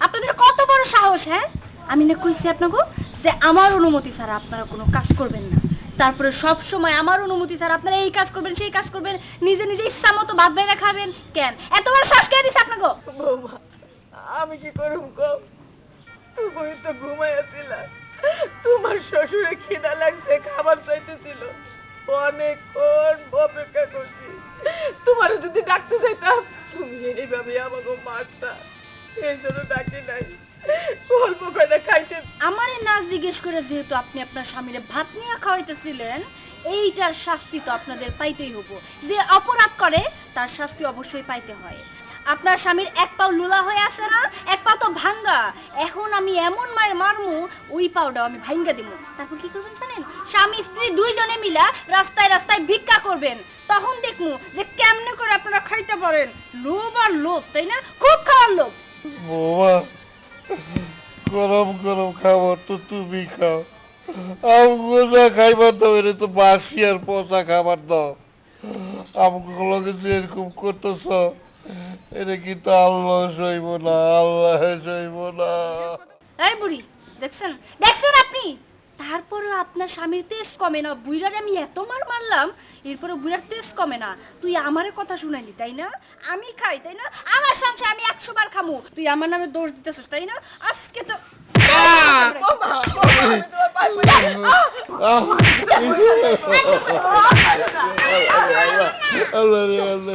আপনাদের কত বড় সাহস হ্যাঁ? আমি না কইছি আপনাকে যে আমার অনুমতি ছাড়া আপনারা কোনো কাজ করবেন না। তারপরে সব সময় আমার অনুমতি ছাড়া আপনারা এই কাজ করবেন, সেই কাজ করবেন, নিজে নিজে ইচ্ছা মতো ভাত বেড়ে খাবেন। কেন? এত বড় কে দিচ্ছে আপনাকে? আমি কি করুম কো তুমি তো ঘুমাইয়াছিল তোমার শ্বশুরে খিদা লাগছে, খাবার চাইতেছিল। অনেকক্ষণ অপেক্ষা করছি। তোমার যদি ডাকতে চাইতাম, তুমি এইভাবে আমাকে মারতা। এই জন্য ডাকি নাই। অল্প কয়টা খাইতে আমার নাচ জিজ্ঞেস করে যেহেতু আপনি আপনার স্বামীরে ভাত নিয়ে খাওয়াইতেছিলেন, এইটার শাস্তি তো আপনাদের পাইতেই হব। যে অপরাধ করে, তার শাস্তি অবশ্যই পাইতে হয়। আপনার স্বামীর এক পাও লুলা হয়ে আছে না, এক পা তো ভাঙ্গা। এখন আমি এমন মায়ের মারমু, ওই পাওটা আমি ভাঙ্গা দিব তারপর কি করবেন জানেন? স্বামী, স্ত্রী দুইজনে মিলা রাস্তায় রাস্তায় ভিক্ষা করবেন। তখন দেখমু যে কেমনে করে আপনারা খাইতে পারেন। লোভ আর লোভ, তাই না? খুব খাওয়ার লোভ। বৌমা, গরম গরম খাবার তো তুমি খাও। আমগুলো খাইবার দাও এটা তো বাসি আর পচা খাবার দাও। আমগুলোকে যে এরকম করতেছ এটা কিন্তু আল্লাহ সইব না আল্লাহ সইব না। এই বুড়ি দেখছেন? দেখছেন আপনি? তারপরে আপনার স্বামীর তেজ কমে না। বুইরারে আমি এত মার মারলাম এরপরে বুইরার তেজ কমে না। তুই আমারে কথা শুনাইলি তাই না? আমি খাই তাই না? আমার সংসার আমি একশো বার খামু। তুই আমার নামে দোষ দিতেছিস তাই না? আজকে তো! আল্লাহ আল্লাহ।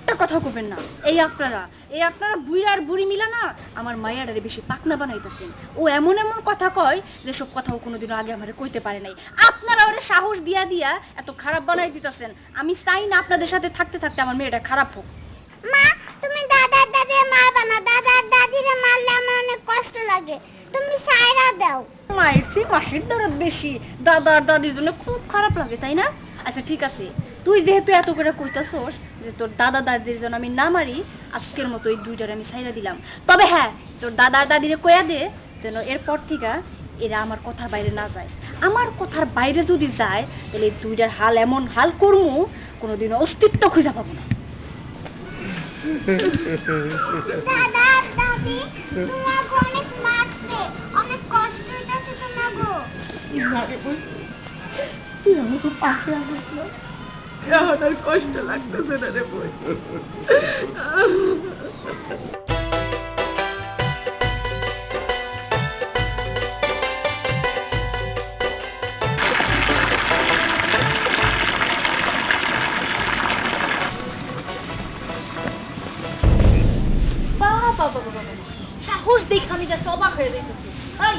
একটা কথা কবেন না। এই আপনারা এই আপনারা বুড়ি আর বুড়ি মিলা না আমার মায়াডারে বেশি পাকনা বানাইতেছেন। ও এমন এমন কথা কয় যে সব কথা ও কোনোদিনও আগে আমারে কইতে পারে নাই। আপনারা ওরে সাহস দিয়া দিয়া এত খারাপ বানাই দিতেছেন। আমি চাই না আপনাদের সাথে থাকতে থাকতে আমার মেয়েটা খারাপ হোক। মা তুমি দাদার দাদি মারবা না দাদার দাদিরে মারলে আমার অনেক কষ্ট লাগে। তুমি সায়রা দাও। মায়ের চেয়ে মাসির দরদ বেশি। দাদা আর দাদির জন্য খুব খারাপ লাগে তাই না? আচ্ছা ঠিক আছে। তুই যেহেতু এত করে কইতাছোস যে তোর দাদা দাদির জন্য আমি না মারি আজকের মতো এই দুইটারে আমি ছাইরা দিলাম। তবে হ্যাঁ তোর দাদা দাদিরে কয়া দে যেন এরপর থেকে এরা আমার কথার বাইরে না যায়। আমার কথার বাইরে যদি যায় তাহলে এই দুইটার হাল এমন হাল করমু কোনোদিনও অস্তিত্ব খুঁজে পাবো না। দাদা দাদি অনেক মারছে। অনেক কষ্ট হইতাছে তোমাকে তুই আমাকে পাশে আসিস না। এখন কষ্ট লাগতেছে না রে বই। সাহস দেখে আমি যা অবাক হয়ে দেখেছি এই,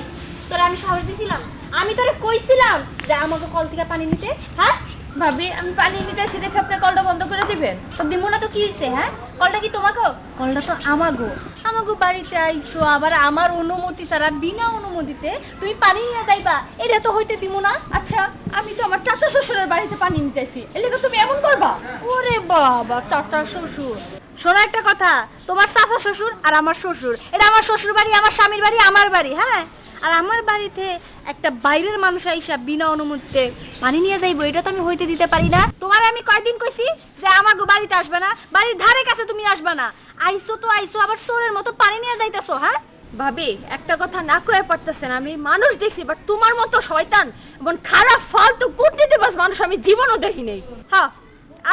তোরা আমি সাহস দিছিলাম। আমি তোরে কইছিলাম যে আমাকে কল থেকে পানি নিতে। হ্যাঁ? ভাবি আমি পানি নিতে এসে দেখে আপনার কলটা বন্ধ করে দিবেন। তো দিব না তো কি হয়েছে হ্যাঁ? কলটা কি তোমাকে কলটা তো আমাগো। আমাগো বাড়িতে আইছো আবার আমার অনুমতি ছাড়া বিনা অনুমতিতে তুমি পানি নিয়ে যাইবা। এটা তো হইতে দিব না আচ্ছা আমি তো আমার চাচা শ্বশুরের বাড়িতে পানি নিতেছি তো তুমি এমন করবা? ওরে বাবা চাচা শ্বশুর। শোনো একটা কথা, তোমার চাচা শ্বশুর আর আমার শ্বশুর। এটা আমার শ্বশুর বাড়ি, আমার স্বামীর বাড়ি, আমার বাড়ি হ্যাঁ? আর আমার বাড়িতে একটা বাইরের মানুষ আইসা বিনা অনুমতিতে পানি নিয়ে যাইবো, এটা তো আমি হইতে দিতে পারি না। তোমার আমি কয়দিন কইছি যে আমার বাড়িতে আসবে না, বাড়ির ধারে কাছে তুমি আসবে না। আইসো তো আইসো, আবার চোরের মতো পানি নিয়ে যাইতেছো হ্যাঁ? ভাবি, একটা কথা না কয়ে পারতেছেন আমি মানুষ দেখছি বাট তোমার মতো শয়তান এবং খারাপ, ফালতু কুটনিতে বাস মানুষ আমি জীবনও দেখি নেই। হ্যাঁ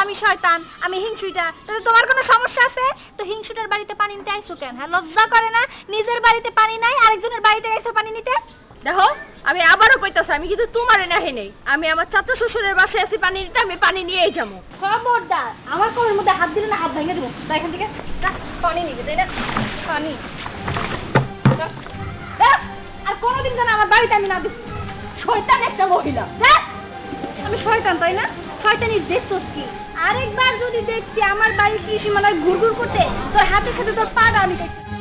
আমি শয়তান, আমি হিংসুইটা তাহলে তোমার কোনো সমস্যা আছে? তো হিংসুটার বাড়িতে পানি নিতে আইসো কেন? হ্যাঁ লজ্জা করে না? নিজের বাড়িতে পানি নাই, আরেকজনের বাড়িতে আইসো পানি নিতে? দেখো, আমি আবারও কইতাছি, আমি কিন্তু তোমারে নাহি নেই। আমি আমার চাচা শ্বশুরের বাসায় আছি, পানি নিতে, আমি পানি নিয়েই যাব। খবরদার, আমার কোলের মধ্যে হাত দিলে না, হাত ভেঙে দেবো। তা এখান থেকে পানি নিবি, তাই না? পানি। আর কোনোদিন যেন আমার বাড়িতে আমি না দিচ্ছি শয়তান একটা মহিলা। হ্যাঁ আমি শয়তান, তাই না? শয়তানি দেখছস কি? আরেকবার যদি দেখছি আমার বাড়ি কি সীমানায় ঘুরঘুর করতে, তোর হাতে সাথে তোর পা আমি দেখছি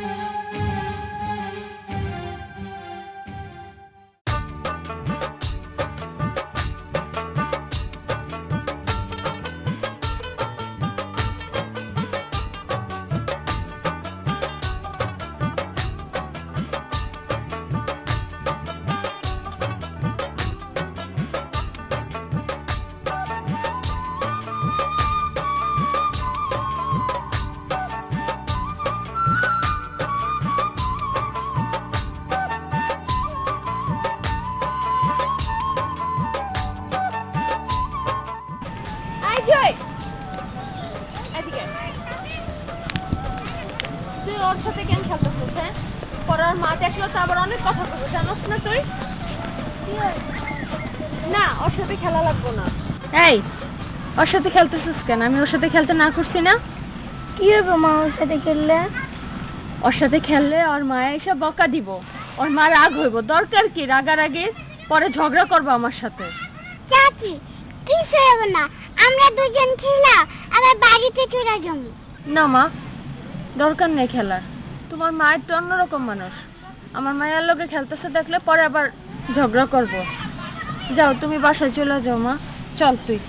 খেলা লাগবো না। এই ওর সাথে খেলতেছিস কেন? আমি ওর সাথে খেলতে না করছি না? কি হবে মা ওর সাথে খেললে? ওর সাথে খেললে ওর মা এসে বকা দিব। ওর মা রাগ হইব। দরকার কি? রাগারাগি পরে ঝগড়া করব আমার সাথে। চাচি কিছু হবে না। আমরা দুজন খেলা আবার বাড়িতে চলে যাব। না মা দরকার নেই খেলার। তোমার মায়ের তো অন্যরকম মানুষ। আমার মায়ের লোকে খেলতেছে দেখলে পরে আবার ঝগড়া করব। যাও তুমি বাসায় চলে যাও মা। চল তুই।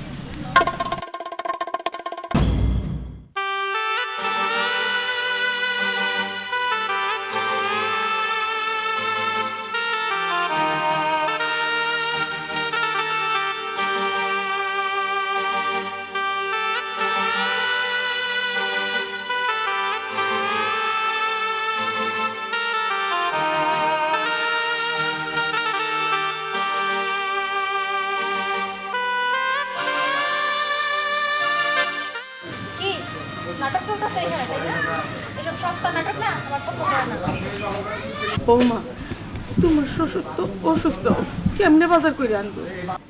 বাজার করে আনব।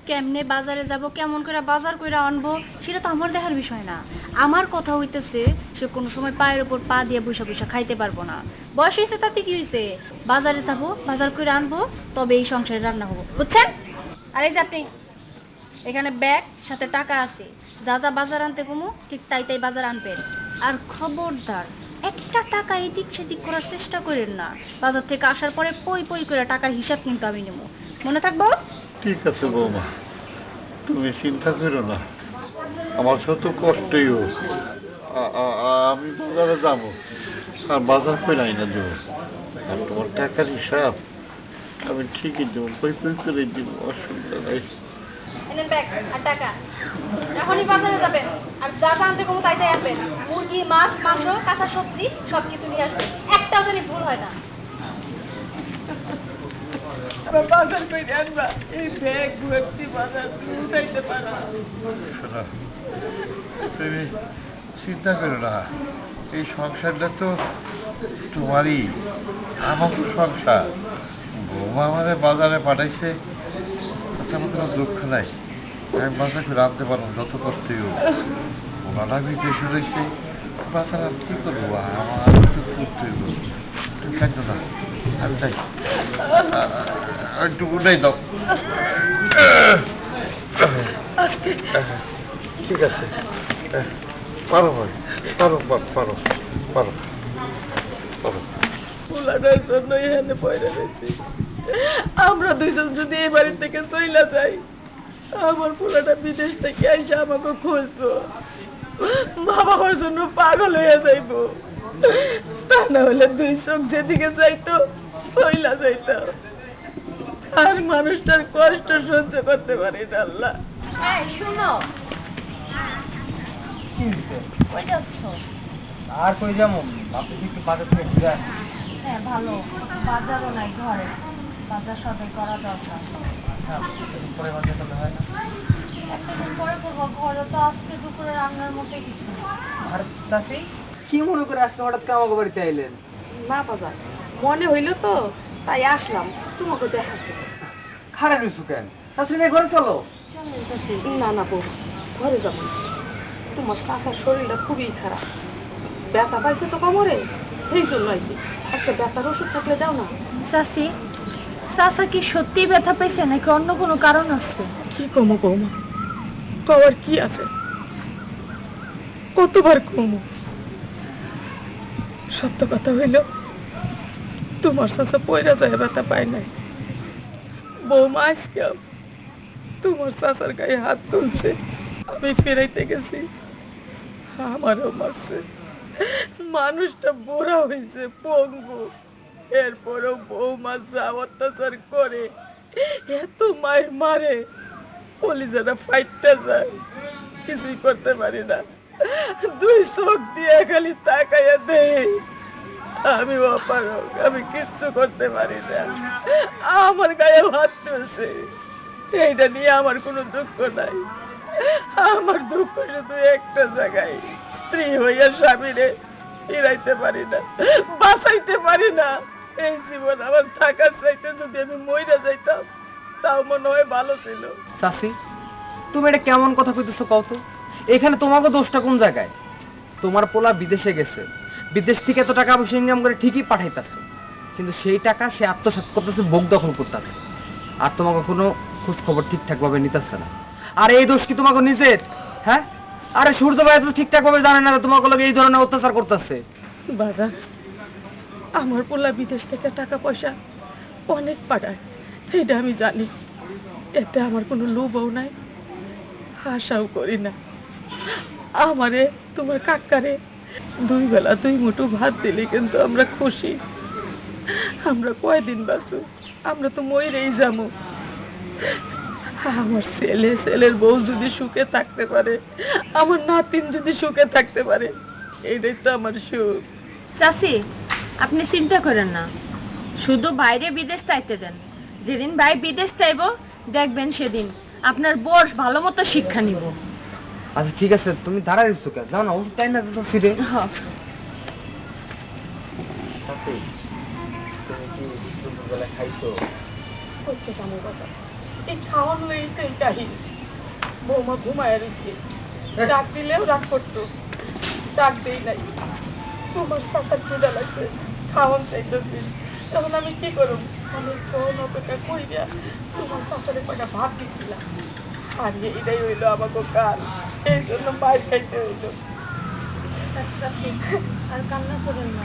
কেমনে বাজারে যাব, কেমন করে বাজার করে আনব, সেটা তো আমার দেখার বিষয় না। আমার কথা হইতেছে, সে কোনো সময় পায়ের উপর পা দিয়ে বসে বসে খাইতে পারব না। বয়স হয়েছে তাতে কি হয়েছে বাজারে যাব, বাজার করে আনব, তবে এই সংসারে রান্না হব। বুঝছেন? আর যে আপনি, এখানে ব্যাগ, সাথে টাকা আছে। যা যা বাজার আনতে কমু ঠিক তাই তাই বাজার আনবেন। আর খবরদার, একটা টাকা এদিক সেদিক করার চেষ্টা করেন না। বাজার থেকে আসার পরে পই পই করে টাকার হিসাব কিন্তু আমি নেব। মনে থাকব? ঠিক আছে বৌমা তুমি চিন্তা করো না। আমার শত কষ্টই হোক আমি বাজারে যাব। আর বাজার নাই না দেবো। আর তোমার টাকার হিসাব আমি ঠিকই দেবো। কই কই করে দিব? অসুবিধা নাই। এখনই বাজারে যাবেন। আর যা আনতে কোনো তাই তাই আনবেন। মুরগি মাছ মাংস কাঁচা সবজি সব কিছু নিয়ে আসবেন। একটাও জানি ভুল হয় না। তুমি চিন্তা করো না। এই সংসারটা তো তোমারই। আমার সংসার। বৌমা আমাদের বাজারে পাঠাইছে, তাতে কোনো দুঃখ নাই। আমি বাজার করে আনতে পারব যত হোক। ওনারা বিদেশে রয়েছে? বাজার আমি কি করব? আমার তো করতে তুমি কেন না? আমি যাই একটু উঠাই দাও। ঠিক আছে। পারো ভাই পারো পারো পারো পারো পারো। পোলাটার জন্য এখানে পয়সা রয়েছি। আমরা দুইজন যদি এই বাড়ি থেকে চইলা যাই আমার পোলাটা বিদেশ থেকে এসে আমাকে খুঁজবো। মা বাবার জন্য পাগল হয়ে যাইব। তা না হলে দুই চোখ যেদিকে যাইতো চইলা যাইতো। আর মানুষটার কষ্ট সহ্য করতে পারি না আল্লাহ। শুনো। আর কই আপনি কি একটু বাজার থেকে ঘুরে আসি। হ্যাঁ ভালো। বাজারও নাই ঘরে। বাজার সদাই করা দরকার। হ্যাঁ পরে বাজার করলে হয় না? একটা দিন পরে করব ঘরে তো আজকে দুপুরে রান্নার মতো কিছু। আর চাষি কি মনে করে আজকে হঠাৎ আমাকে বাড়িতে আইলেন? না বাবা। মনে হইল তো তাই আসলাম। তোমাকে দেখাতে। খারাপ কিছু কেন? শাশুড়ি ঘরে চলো। না না বউ ঘরে যাব তোমার কাকার শরীরটা খুবই খারাপ। ব্যথা পাইছে তো কোমরে সেই জন্য আইছি একটা ব্যথার ওষুধ থাকলে দাও না। চাচি চাচা কি সত্যিই ব্যথা পেয়েছে নাকি অন্য কোনো কারণ আছে? কি কমো কমো? কবার কি আছে? কতবার কমো? সত্য কথা হইল তোমার সাথে পয়রা যায় ব্যথা পায় নাই বৌমা আজকে তোমার চাচার গায়ে হাত তুলছে আমি ফেরাইতে গেছি আমারও মারছে মানুষটা বুড়া হয়েছে পঙ্গু এরপরও বৌমা যা অত্যাচার করে এত মায়ের মারে কলিজাটা ফাইটটা যায় কিছুই করতে পারি না দুই চোখ দিয়ে খালি তাকাইয়া দেই আমি অপারক আমি কিচ্ছু করতে পারি না। আমার গায়ে হাত তুলছে। এইটা নিয়ে আমার কোনো দুঃখ নাই। আমার দুঃখ শুধু একটা জায়গায়, স্ত্রী হইয়া স্বামীরে ফিরাইতে পারি না, বাঁচাইতে পারি না। এই জীবন আমার থাকার চাইতে যদি আমি মইরা যাইতাম, তাও মনে হয় ভালো ছিল। চাষি তুমি এটা কেমন কথা কইতেছো কও তো? এখানে তোমাকে দোষটা কোন জায়গায়? তোমার পোলা বিদেশে গেছে। বিদেশ থেকে এত টাকা পয়সা ইনকাম করে ঠিকই পাঠাইতেছে। কিন্তু সেই টাকা সে আত্মসাৎ করতেছে, ভোগ দখল করতেছে। আর তোমাকে কোনো খোঁজ খবর ঠিকঠাক ভাবে নিতেছে না। আর এই দোষ কি তোমাকে নিজের হ্যাঁ? আরে সূর্য ভাই তো ঠিকঠাক ভাবে জানে না তোমাকে লোক এই ধরনের অত্যাচার করতেছে। বাজার আমার পোলা বিদেশ থেকে টাকা পয়সা অনেক পাঠায়, সেটা আমি জানি। এতে আমার কোনো লোভও নাই, আশাও করি না। আমারে, তোমার কাকারে দুই বেলা দুই মুঠো ভাত দিলে, কিন্তু আমরা খুশি। আমরা কয়দিন বাঁচু আমরা তো মরেই যাব। আমার ছেলে, ছেলের বউ যদি সুখে থাকতে পারে, আমার নাতিন যদি সুখে থাকতে পারে এইটাই তো আমার সুখ। চাচি, আপনি চিন্তা করেন না। শুধু বাইরে বিদেশ চাইতে দেন। যেদিন ভাই বিদেশ চাইব, দেখবেন সেদিন আপনার বর ভালো মতো শিক্ষা নিব। আচ্ছা ঠিক আছে তুমি দাঁড়াই দিচ্ছ কেন? যাও না ওষুধ চাই না তো ফিরে। বৌমা ঘুমায় রয়েছে। ডাক দিলেও রাগ করতো। ডাক দেই নাই। তোমার টাকার চুড়া লাগছে। খাওয়ান চাইতেছি তখন আমি কি করব আমি কোন অপেক্ষা করি তোমার শাশুড়ি কয়টা ভাত দিচ্ছিলাম আর এইটাই হইল আমাকে কাল। এই জন্য বাইর খাইতে হইল। আর কান্না করেন না।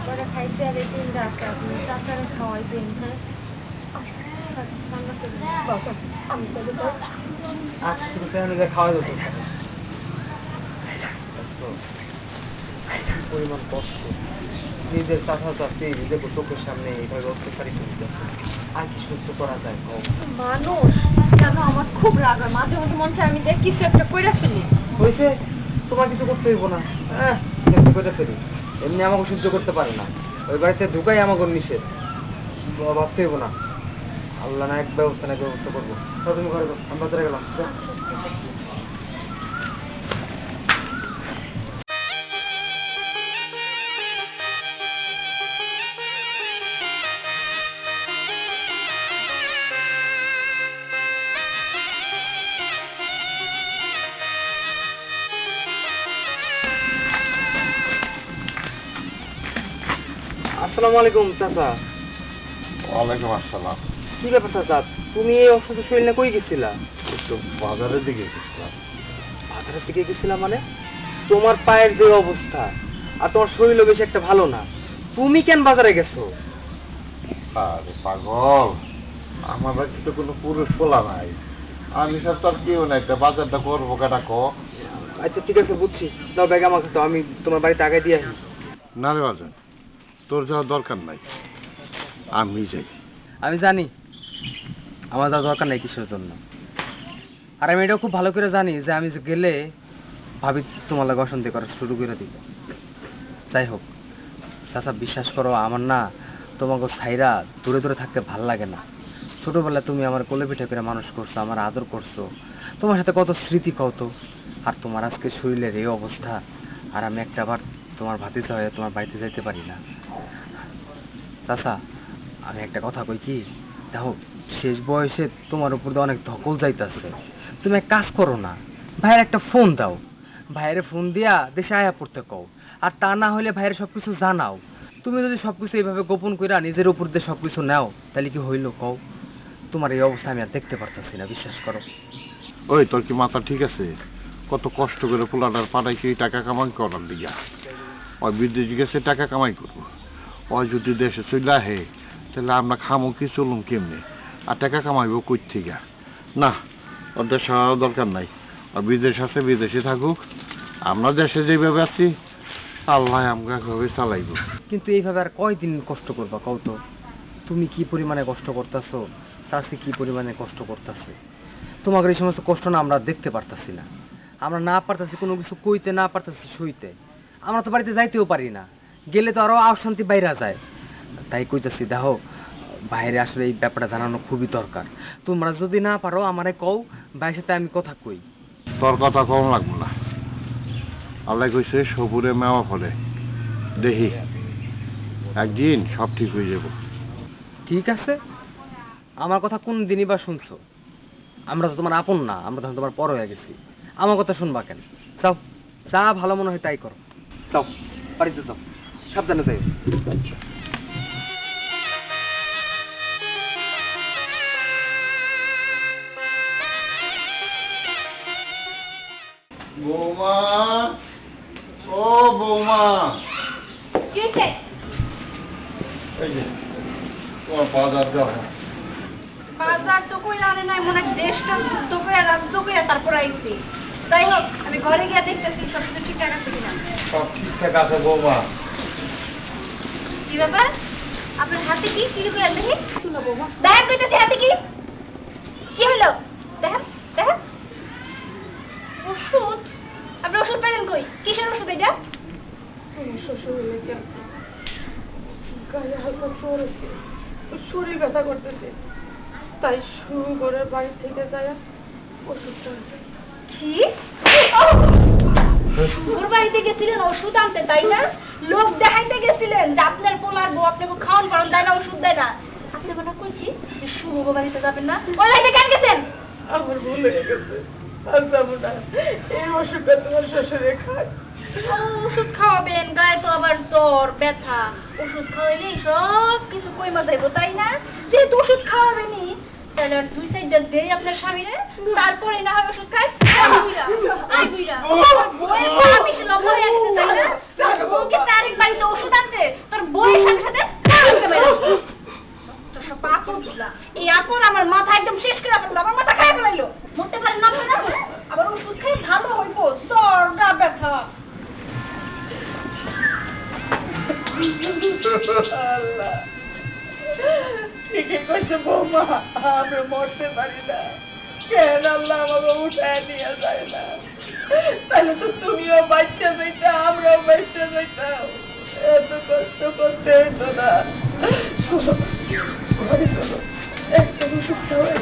আমরা খাইতে আর এই দিন রাখে আপনি চাচারে খাওয়াইবেন হ্যাঁ? আমি তাহলে। আচ্ছা খাওয়া দাও পরিমাণ কষ্ট। নিজের চাষা চাষি নিজের চোখের সামনে এইভাবে অত্যাচারিত হইতেছে আর কি সহ্য করা যায়? কও মানুষ কেন আমার খুব রাগ হয়? মাঝে মাঝে মন চায় আমি দেখ কিছু একটা কইরা ফেলি। হয়েছে তোমার কিছু করতে হইব না। হ্যাঁ করে ফেলি। এমনি আমাকে সহ্য করতে পারে না। ওই বাড়িতে ঢুকাই আমাকে নিষেধ। ভাবতে হইব না। আল্লাহ না এক ব্যবস্থা না ব্যবস্থা করব। তুমি ঘরে যাও, আমি বাজারে গেলাম আসসালামু আলাইকুম চাচা। ওয়ালাইকুম আসসালাম। কি ব্যাপার চাচা? তুমি এই অসুস্থ শরীর নিয়ে কই গেছিলা? একটু বাজারের দিকে গেছিলাম। বাজারের দিকে গেছিলাম মানে? তোমার পায়ের যে অবস্থা আর তোমার শরীরও বেশি একটা ভালো না। তুমি কেন বাজারে গেছো? আরে পাগল আমার বাড়িতে তো কোনো পুরুষ পোলা নাই। আমি সব তোর কেউ নাই তা বাজারটা করব কেটা ক? আচ্ছা ঠিক আছে বুঝছি। দাও ব্যাগ আমাকে তো আমি তোমার বাড়িতে আগে দিয়ে আসি। না রে বাজার। তোর যাওয়ার দরকার নাই। আমি যাই। আমি জানি, আমার যাওয়ার দরকার নেই কিসের জন্য। আর আমি এটাও খুব ভালো করে জানি যে আমি গেলে ভাবি তোমার লাগে অশান্তি করা শুরু করে দিব। যাই হোক, চাচা বিশ্বাস করো, আমার না তোমাকে ছাইরা দূরে দূরে থাকতে ভালো লাগে না। ছোটবেলায় তুমি আমার কোলে পিঠে করে মানুষ করছ, আমার আদর করছ। তোমার সাথে কত স্মৃতি কত। আর তোমার আজকে শরীরের এই অবস্থা, আর আমি একটা বার তোমার ভাতিতে হয়ে তোমার বাড়িতে যেতে পারি না। চাচা, আমি একটা কথা কই কি? দেখো, শেষ বয়সে তোমার উপর দিয়ে অনেক ধকল যাইতাছে। তুমি এক কাজ করো না, ভাইয়ের একটা ফোন দাও। ভাইয়ের ফোন দিয়া দেশে আয়া পড়তে কও। আর তা না হলে ভাইয়ের সবকিছু জানাও। তুমি যদি সবকিছু এইভাবে গোপন কইরা নিজের উপর দিয়ে সবকিছু নাও, তাহলে কি হইল কও? তোমার এই অবস্থা আমি আর দেখতে পারতাছি না, বিশ্বাস করো। ওই, তোর কি মাথা ঠিক আছে? কত কষ্ট করে পোলাটার পাড়ায় কি টাকা কামাই করার দিয়া? ওই বিদেশ টাকা কামাই করব? ওই যদি দেশে চলে আহে তাহলে আমরা খামো কি চলুম কেমনে? আর টাকা কামাইবো কই থেকে? না, ওর দেশে দরকার নাই। আর বিদেশ আছে, বিদেশে থাকুক। আমরা দেশে যেভাবে আছি, আল্লাহ আমরা ভাবে চালাইব। কিন্তু এইভাবে আর কয়দিন কষ্ট করবা কও তো? তুমি কি পরিমাণে কষ্ট করতেছো? চাষি কি পরিমাণে কষ্ট করতেছে? তোমাকে এই সমস্ত কষ্ট না আমরা দেখতে পারতাছি না। আমরা না পারতাছি কোনো কিছু কইতে, না পারতাছি সইতে। আমরা তো বাড়িতে যাইতেও পারি না। গেলে তো আরও অশান্তি বাইরা যায়। তাই কইতাছি দেখো বাইরে আসলে এই ব্যাপারটা জানানো খুবই দরকার। তোমরা যদি না পারো আমারে কও ভাইয়ের সাথে আমি কথা কই। তোর কথা কম লাগবো না। আল্লাহ কইছে সবুরে মেওয়া ফলে। দেখি একদিন সব ঠিক হয়ে যাব। ঠিক আছে? আমার কথা কোন দিনই বা শুনছো? আমরা তো তোমার আপন না আমরা তখন তোমার পর হয়ে গেছি। আমার কথা শুনবা কেন? চাও যা ভালো মনে হয় তাই করো। যাও বাড়িতে যাও সাবধানে যাই বৌমা ও বৌমা? এই যে তোমার বাজার যাও। বাজার তো কইরা আনে নাই মনে হয় দেশটা যুদ্ধ করে রাজ্য তারপর আইছি। যাই হোক আমি ঘরে গিয়ে দেখতেছি সব কিছু ঠিকঠাক আছে কিনা। সব ঠিকঠাক আছে বৌমা। কি ব্যাপার? আপনার হাতে কি কি করে দেখি? দেখেন কইতেছি হাতে কি? কি হলো? দেখেন দেখেন ওষুধ? আপনি ওষুধ পেলেন কই? কিসের ওষুধ এটা? শ্বশুর গায়ে হালকা জ্বর আছে শরীর ব্যথা করতেছে। তাই শুরু করে বাড়ি থেকে যায় ওষুধটা। কি? ওর বাড়িতে গেছিলেন ওষুধ আনতে তাই না? লোক দেখাইতে গেছিলেন যে আপনার পোলার বউ আপনাকে খাওয়ান পারেন তাই না ওষুধ দেয় না? আপনি মনে কইছি যে শুভ বাড়িতে যাবেন না। ওই বাড়িতে কেন গেছেন? আমার ভুল হয়ে গেছে আর যাব না। এই ওষুধটা তোমার শ্বশুরে খায়। ওষুধ খাওয়াবেন গায়ে তো আবার জ্বর ব্যথা। ওষুধ খাওয়াইলেই সব কিছু কইমা যাইব তাই না? যেহেতু ওষুধ খাওয়াবেনি দুই সাইডটা দেই আপনার স্বামীরে তারপরে না হয় ওষুধ খাই আই বুইড়া, আই বুইড়া। তোর বউয়ের পা বেশি লম্বা হয়ে তাই না? তোর বউকে তারিখ বাড়িতে ওষুধ আনতে, তোর বউয়ের সাথে সাথে আনতে পারবি। তোর সব আপদগুলা। এই আপদ আমার মাথা একদম শেষ করে ফেলল আমার মাথা খাই ফেলাইলো মরতে পারেন না আপনারা? আবার ওষুধ খাই ভালো হইব জ্বর গা ব্যথা আল্লাহ ঠিকই বৌমা, আমি মরতে পারি না। কেন আল্লাহ আমাকে উঠায় নিয়ে যায় না? তাহলে তো তুমিও বাচ্চা যাইতা, আমরাও বাচ্চা যাইতাম এত কষ্ট করতে হইতো না। একটা ওষুধ খাওয়াই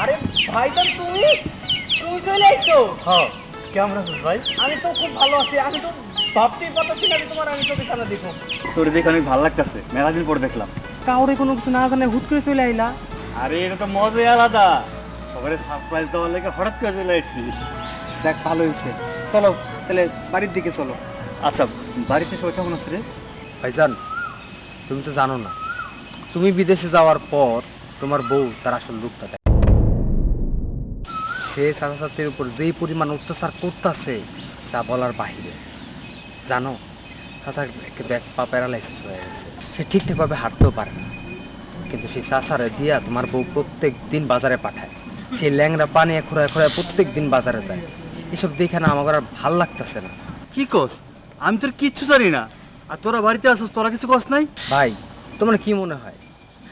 আরে ভাইজান চলে এসছো? হ্যাঁ কেমন আছিস ভাই? আমি তো খুব ভালো আছি। আমি তো ভাবতেই পারতেছি না যে তোমার আমি চোখে দেখো তোর দেখে অনেক ভালো লাগতেছে। মেলা দিন পর দেখলাম। কাউরে কোনো কিছু না জানে হুট করে চলে আইলা। আরে এটা তো মজাই আলাদা। সবারে সারপ্রাইজ দেওয়ার লেগে হঠাৎ করে চলে এসেছি দেখ ভালো হয়েছে। চলো তাহলে বাড়ির দিকে চলো। আচ্ছা বাড়িতে সবাই কেমন আছে রে? ভাইজান তুমি তো জানো না। তুমি বিদেশে যাওয়ার পর তোমার বউ তার আসল রূপটা সে ছাত্রছাত্রীর উপর যেই পরিমাণ অত্যাচার করতেছে তা বলার বাহিরে। জানো ব্যাগ পা প্যারালাইসিস হয়ে গেছে। সে ঠিকঠাকভাবে হাঁটতেও পারে না। কিন্তু সেই চাচারে দিয়া তোমার বউ প্রত্যেক দিন বাজারে পাঠায়। সেই ল্যাংরা পানিয়ে খোঁড়ায় খোঁড়ায় প্রত্যেক দিন বাজারে যায়। এসব দেখে না আমার আর ভালো লাগতেছে না। কি কস? আমি তোর কিচ্ছু জানি না। আর তোরা বাড়িতে আসছিস তোরা কিছু কস নাই? ভাই তোমার কি মনে হয়?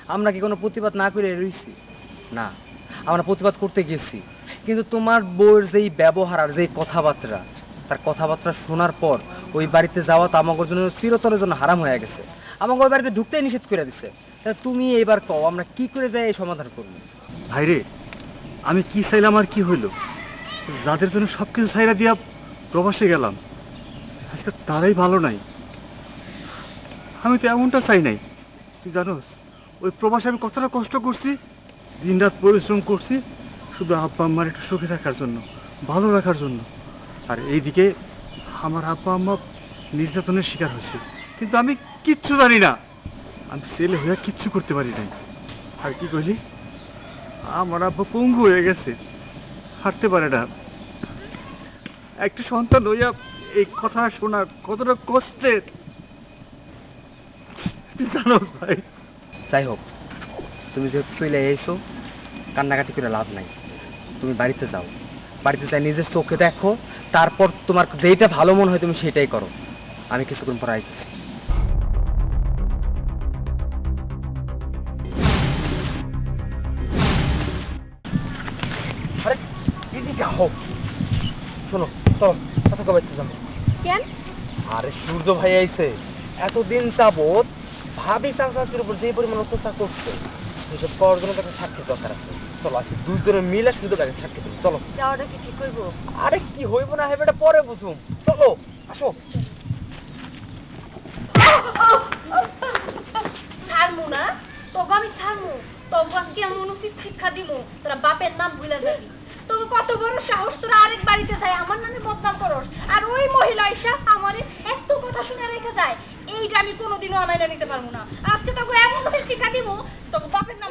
আমরা কি কোনো প্রতিবাদ না করে রইছি? না আমরা প্রতিবাদ করতে গেছি। কিন্তু তোমার বউয়ের যেই ব্যবহার আর যেই কথাবার্তা, তার কথাবার্তা শোনার পর ওই বাড়িতে যাওয়া তো আমাদের জন্য চিরতরের জন্য হারাম হয়ে গেছে। আমাকে ওই বাড়িতে ঢুকতেই নিষেধ করে দিছে। তা তুমি এবার কও, আমরা কি করে যাই এই সমাধান করব? ভাইরে, আমি কি চাইলাম আর কি হইল? যাদের জন্য সব কিছু ছাইরা দিয়া প্রবাসে গেলাম, আজকে তারাই ভালো নাই। আমি তো এমনটা চাই নাই। তুই জানোস, ওই প্রবাসে আমি কতটা কষ্ট করছি, দিনরাত পরিশ্রম করছি শুধু আব্বা আম্মার একটু সুখে থাকার জন্য, ভালো রাখার জন্য। আর এইদিকে আমার আব্বা আম্মা নির্যাতনের শিকার হয়েছে। কিন্তু আমি কিচ্ছু জানি না। আমি ছেলে হয়ে কিচ্ছু করতে পারি নাই। আর কি কইলি? আমার আব্বা পঙ্গু হয়ে গেছে। হাঁটতে পারে না। একটা সন্তান হইয়া এই কথা শোনা কতটা কষ্টের। জানো ভাই। যাই হোক, তুমি যেহেতু চলে এসো, কান্নাকাটি করে লাভ নাই। তুমি বাড়িতে যাও। বাড়িতে যাই নিজের চোখে দেখো তারপর তোমার যেইটা ভালো মনে হয় তুমি সেটাই করো। আমি কিছুক্ষণ পর হোক শোনো চলো কথা কবে যাব কেন? আরে সূর্য ভাই আইছে। এতদিন যাবৎ ভাবি চাচাচির উপর যে পরিমাণ অত্যাচার করছে সেসব পাওয়ার জন্য তাকে সাক্ষী দরকার আছে। চলো আসি। দুজনে মিলে তাকে সাক্ষী দেবো চলো। যাওয়াটা কি ঠিক করব আরে কি হইব না হইবে এটা পরে বুঝুম। চলো আসো। ছাড়মু না। তোকে আমি ছাড়মু। আজকে আমি অনুচিত শিক্ষা দিমু। তোরা বাপের নাম ভুলে যাবি। তোকে কত বড় সাহস তোরা আরেক বাড়িতে যায়। আমার নামে বদনাম করস। আর ওই মহিলা এসে আমার এত কথা শুনে রেখে যায়। এইটা আমি কোনোদিনও আমায় নিতে পারব না। আজকে তোকে এমন ভাবে শিক্ষা দিমু তোকে বাপের নাম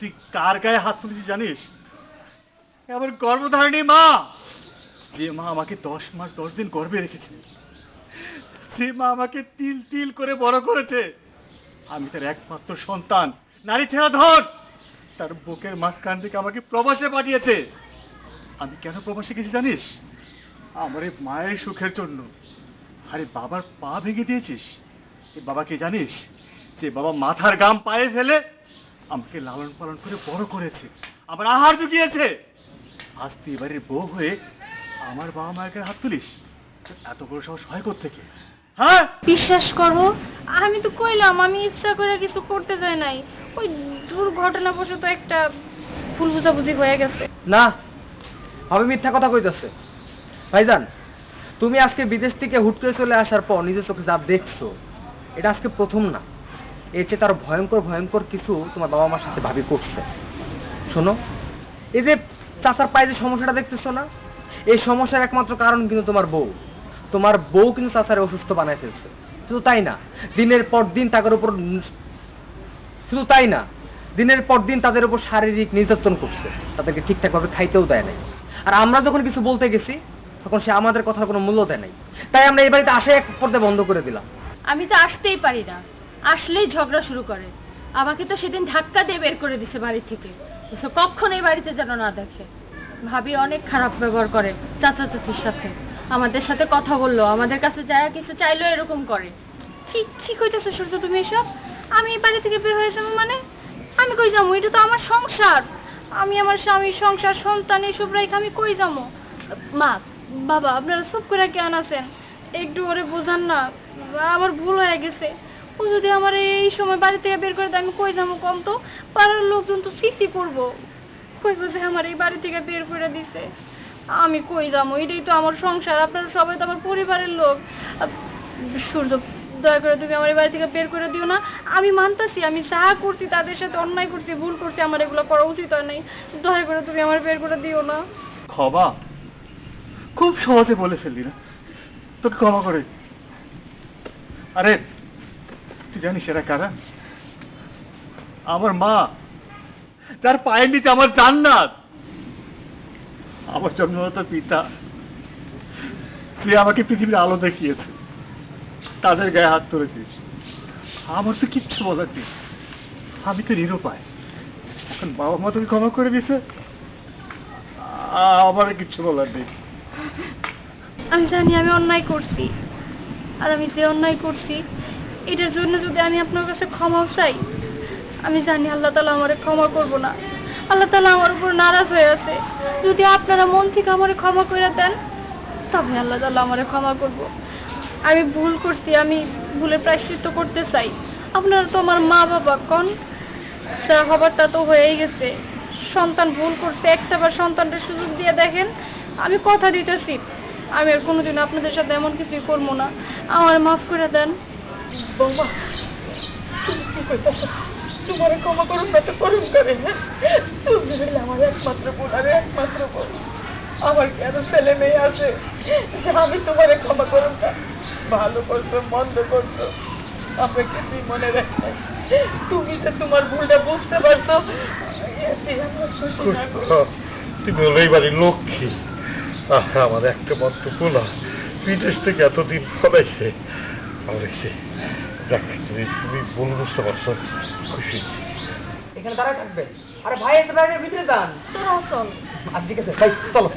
তুই কার গায়ে হাত তুলেছিস জানিস? আমার গর্ভধারণী মা। যে মা আমাকে দশ মাস, দশ দিন গর্ভে রেখেছে। যে মা আমাকে তিল তিল করে বড় করেছে। আমি তার একমাত্র সন্তান, নারী ছেড়া ধর তার বুকের মাঝখান থেকে আমাকে প্রবাসে পাঠিয়েছে। আমি কেন প্রবাসে গেছি জানিস? আমার এই মায়ের সুখের জন্য। আরে বাবার পা ভেঙে দিয়েছিস। বাবাকে জানিস? যে বাবা মাথার গাম পায়ে ফেলে আমাকে লালন পালন করে বড় করেছে আবার আহার জুগিয়েছে। আজ তুই এবারের বউ হয়ে আমার বাবা মায়ের হাত তুলিস এত বড় সাহস হয় থেকে হ্যাঁ? বিশ্বাস করো আমি তো কইলাম আমি ইচ্ছা করে কিছু করতে যাই নাই। ওই দুর্ঘটনা দুর্ঘটনাবশত একটা ভুল বুঝাবুঝি হয়ে গেছে। না আমি মিথ্যা কথা কইতেছে। ভাইজান তুমি আজকে বিদেশ থেকে হুট করে চলে আসার পর নিজের চোখে যা দেখছ এটা আজকে প্রথম না। এর চেয়ে তার ভয়ঙ্কর ভয়ঙ্কর কিছু তোমার বাবা মার সাথে ভাবি করছে। শোনো, এই যে চাচার পায়ে যে সমস্যাটা দেখতেছো না, এই সমস্যার একমাত্র কারণ কিন্তু তোমার বউ। তোমার বউ কিন্তু চাচারে অসুস্থ বানায় ফেলছে। শুধু তাই না, দিনের পর দিন তাদের উপর শুধু তাই না, দিনের পর দিন তাদের উপর শারীরিক নির্যাতন করছে। তাদেরকে ঠিকঠাকভাবে খাইতেও দেয় নাই। আর আমরা যখন কিছু বলতে গেছি, তখন সে আমাদের কথার কোনো মূল্য দেয় নাই। তাই আমরা এই বাড়িতে আসে এক পর্দে বন্ধ করে দিলাম। আমি তো আসতেই পারি না। আসলেই ঝগড়া শুরু করে। আমাকে তো সেদিন ধাক্কা দিয়ে বের করে দিছে বাড়ি থেকে। কখনো এই বাড়িতে যেন না দেখে। ভাবি অনেক খারাপ ব্যবহার করে চাচা চাচির সাথে। আমাদের সাথে কথা বলল, আমাদের কাছে যায় কিছু চাইলো এরকম করে। কি কি কইতেছো সূর্য, তুমি এসব? আমি এই বাড়ি থেকে বের হয়ে যাব মানে? আমি কই যাব? এটা তো আমার সংসার। আমি আমার স্বামীর সংসার, সন্তান এইসব রেখে আমি কই যাব? মা, বাবা, আপনারা চুপ করে কেন আছেন? একটু ওরে বোঝান না। আমার ভুল হয়ে গেছে। ও যদি আমার এই সময় বাড়ি থেকে বের করে দেয়, আমি কই যাব কম তো? পাড়ার লোকজন তো সিসি করব? কই বলছে আমার এই বাড়ি থেকে বের করে দিছে। আমি কই যাব? এটাই তো আমার সংসার, আপনারা সবাই তো আমার পরিবারের লোক। সূর্য, দয়া করে তুমি আমার এই বাড়ি থেকে বের করে দিও না। আমি মানতাছি, আমি যা করছি তাদের সাথে অন্যায় করছি, ভুল করছি, আমার এগুলো করা উচিত হয় নাই। দয়া করে তুমি আমার বের করে দিও না। ক্ষমা? খুব সহজে বলে ফেললি না। তোকে ক্ষমা করে। আরে তুই জানিস এরা কারা? আমার মা। তার পায়ের নিচে আমার জান্নাত। আমার জন্মদাতা পিতা। তুই আমাকে পৃথিবীর আলো দেখিয়েছে। তাদের গায়ে হাত তুলেছিস। আমার তো কিচ্ছু বলার নেই। আমি তো নিরুপায় এখন বাবা মা তোকে ক্ষমা করে দিছে আমার কিচ্ছু বলার নেই। আমি জানি আমি অন্যায় করছি। আর আমি যে অন্যায় করছি এটার জন্য যদি আমি আপনার কাছে ক্ষমাও চাই, আমি জানি আল্লাহ তালা আমার ক্ষমা করব না। আল্লাহ তালা আমার উপর নারাজ হয়ে আছে। যদি আপনারা মন থেকে আমারে ক্ষমা করে দেন, তবে আল্লাহ তালা আমারে ক্ষমা করব। আমি ভুল করছি, আমি ভুলে প্রায়শ্চিত্ত করতে চাই। আপনারা তো আমার মা বাবা, কোন? যা হবার তা তো হয়েই গেছে। সন্তান ভুল করছে একটা বার সন্তানটা সুযোগ দিয়ে দেখেন, আমি কথা দিতেছি। আমি আর কোনোদিন আপনাদের সাথে এমন কিছুই করব না। আমার মাফ করে দেন। বৌমা তুমি কি তোমার ক্ষমা করুন না তো করুন করে হ্যাঁ? তুমি হইলে আমার একমাত্র বোন আর একমাত্র বোন আমার কেন ছেলে মেয়ে আছে যে আমি তোমার ক্ষমা করুন না? ভালো করছ মন্দ করছ আমরা কিছুই মনে তুমি যে তোমার ভুলটা বুঝতে পারছ তুমি হলো এই বাড়ির লক্ষ্মী আমার একটা মাত্র পোলা বিদেশ থেকে এতদিন ভালো লাগছে তুমি তুমি ভুল বুঝতে পারছ খুশি। এখানে তারা থাকবে। আরে ভাই এসে বাইরে ভিতরে যান। চল আর দিকে চলো। চলো।